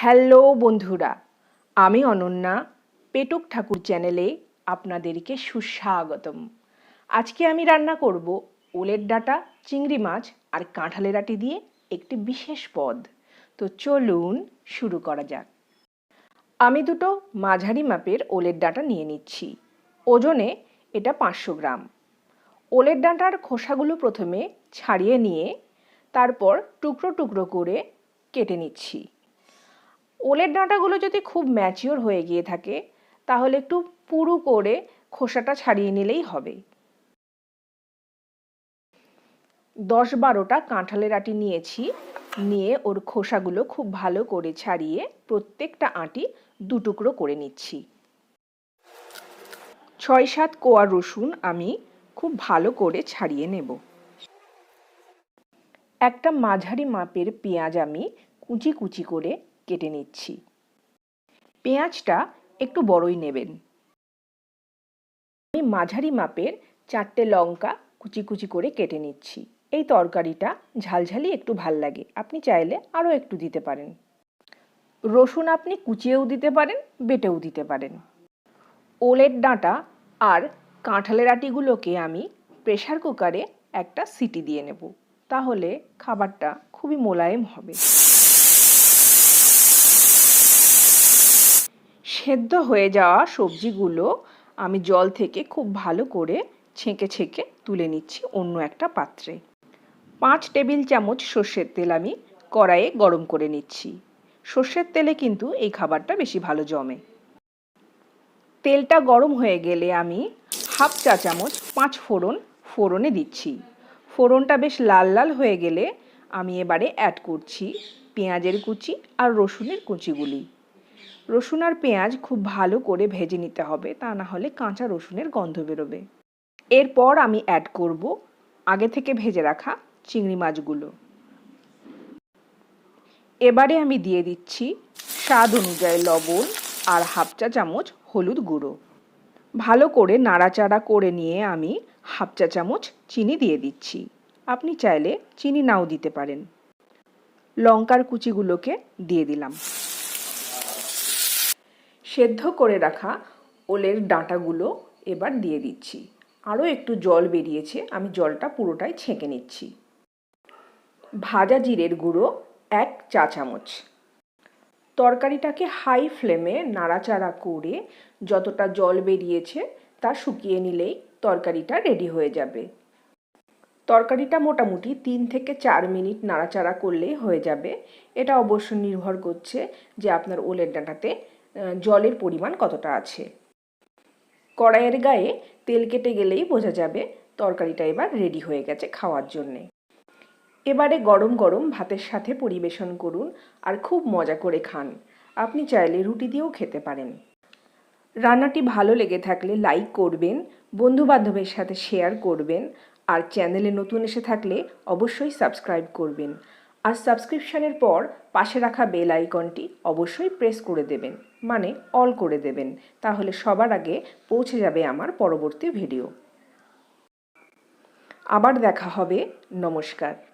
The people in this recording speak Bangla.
হ্যালো বন্ধুরা, আমি অনন্যা, পেটুক ঠাকুর চ্যানেলে আপনাদেরকে সুস্বাগতম। আজকে আমি রান্না করব ওলের ডাঁটা, চিংড়ি মাছ আর কাঁঠালের আটি দিয়ে একটি বিশেষ পদ। তো চলুন শুরু করা যাক। আমি দুটো মাঝারি মাপের ওলের ডাঁটা নিয়ে নিচ্ছি। ওজনে এটা পাঁচশো গ্রাম। ওলের ডাঁটার খোসাগুলো প্রথমে ছাড়িয়ে নিয়ে তারপর টুকরো টুকরো করে কেটে নিচ্ছি। ওলের ডাঁটাগুলো যদি খুব ম্যাচিওর হয়ে গিয়ে থাকে, তাহলে একটু পুরু করে খোসাটা ছাড়িয়ে নিলেই হবে। দশ বারোটা কাঁঠালের আটি নিয়েছি, নিয়ে ওর খোসাগুলো খুব ভালো করে ছাড়িয়ে প্রত্যেকটা আটি দু টুকরো করে নিচ্ছি। ছয় সাত কোয়া রসুন আমি খুব ভালো করে ছাড়িয়ে নেব। একটা মাঝারি মাপের পেঁয়াজ আমি কুচি কুচি করে কেটে নিচ্ছি। পেঁয়াজটা একটু বড়ই নেবেন। আমি মাঝারি মাপের চারটে লঙ্কা কুচি কুচি করে কেটে নিচ্ছি। এই তরকারিটা ঝালঝালি একটু ভালো লাগে। আপনি চাইলে আরও একটু দিতে পারেন। রসুন আপনি কুচিয়েও দিতে পারেন, বেটেও দিতে পারেন। ওলের ডাঁটা আর কাঁঠালের আটিগুলোকে আমি প্রেশার কুকারে একটা সিটি দিয়ে নেব। তাহলে খাবারটা খুবই মোলায়েম হবে। সেদ্ধ হয়ে যাওয়া সবজিগুলো আমি জল থেকে খুব ভালো করে ছেঁকে ছেঁকে তুলে নিচ্ছি অন্য একটা পাত্রে। পাঁচ টেবিল চামচ সর্ষের তেল আমি কড়াইয়ে গরম করে নিচ্ছি। সর্ষের তেলে কিন্তু এই খাবারটা বেশি ভালো জমে। তেলটা গরম হয়ে গেলে আমি হাফ চা চামচ পাঁচ ফোড়ন ফোড়নে দিচ্ছি। ফোড়নটা বেশ লাল লাল হয়ে গেলে আমি এবারে অ্যাড করছি পেঁয়াজের কুচি আর রসুনের কুচিগুলি। রসুন আর পেঁয়াজ খুব ভালো করে ভেজে নিতে হবে, তা না হলে কাঁচা রসুনের গন্ধ বেরোবে। এরপর আমি অ্যাড করব আগে থেকে ভেজে রাখা চিংড়ি মাছগুলো। এবারে আমি দিয়ে দিচ্ছি স্বাদ অনুযায়ী লবণ আর হাফ চা চামচ হলুদ গুঁড়ো। ভালো করে নাড়াচাড়া করে নিয়ে আমি হাফ চা চামচ চিনি দিয়ে দিচ্ছি। আপনি চাইলে চিনি নাও দিতে পারেন। লঙ্কার কুচিগুলোকে দিয়ে দিলাম। সেদ্ধ করে রাখা ওলের ডাঁটাগুলো এবার দিয়ে দিচ্ছি। আরও একটু জল বেরিয়েছে, আমি জলটা পুরোটাই ছেঁকে নিচ্ছি। ভাজা জিরের গুঁড়ো এক চা চামচ। তরকারিটাকে হাই ফ্লেমে নাড়াচাড়া করে যতটা জল বেরিয়েছে তা শুকিয়ে নিলেই তরকারিটা রেডি হয়ে যাবে। তরকারিটা মোটামুটি তিন থেকে চার মিনিট নাড়াচাড়া করলেই হয়ে যাবে। এটা অবশ্য নির্ভর করছে যে আপনার ওলের ডাঁটাতে জলের পরিমাণ কতটা আছে? কড়াইয়ের গায়ে তেল কেটে গেলেই বোঝা যাবে তরকারিটা এবার রেডি হয়ে গেছে খাওয়ার জন্যে। এবারে গরম গরম ভাতের সাথে পরিবেশন করুন আর খুব মজা করে খান। আপনি চাইলে রুটি দিয়েও খেতে পারেন। রান্নাটি ভালো লেগে থাকলে লাইক করবেন বন্ধু বান্ধবের সাথে শেয়ার করবেন আর চ্যানেলে নতুন এসে থাকলে অবশ্যই সাবস্ক্রাইব করবেন। আর সাবস্ক্রিপশানের পর পাশে রাখা বেল আইকনটি অবশ্যই প্রেস করে দেবেন মানে অল করে দেবেন। তাহলে সবার আগে পৌঁছে যাবে আমার পরবর্তী ভিডিও। আবার দেখা হবে। নমস্কার।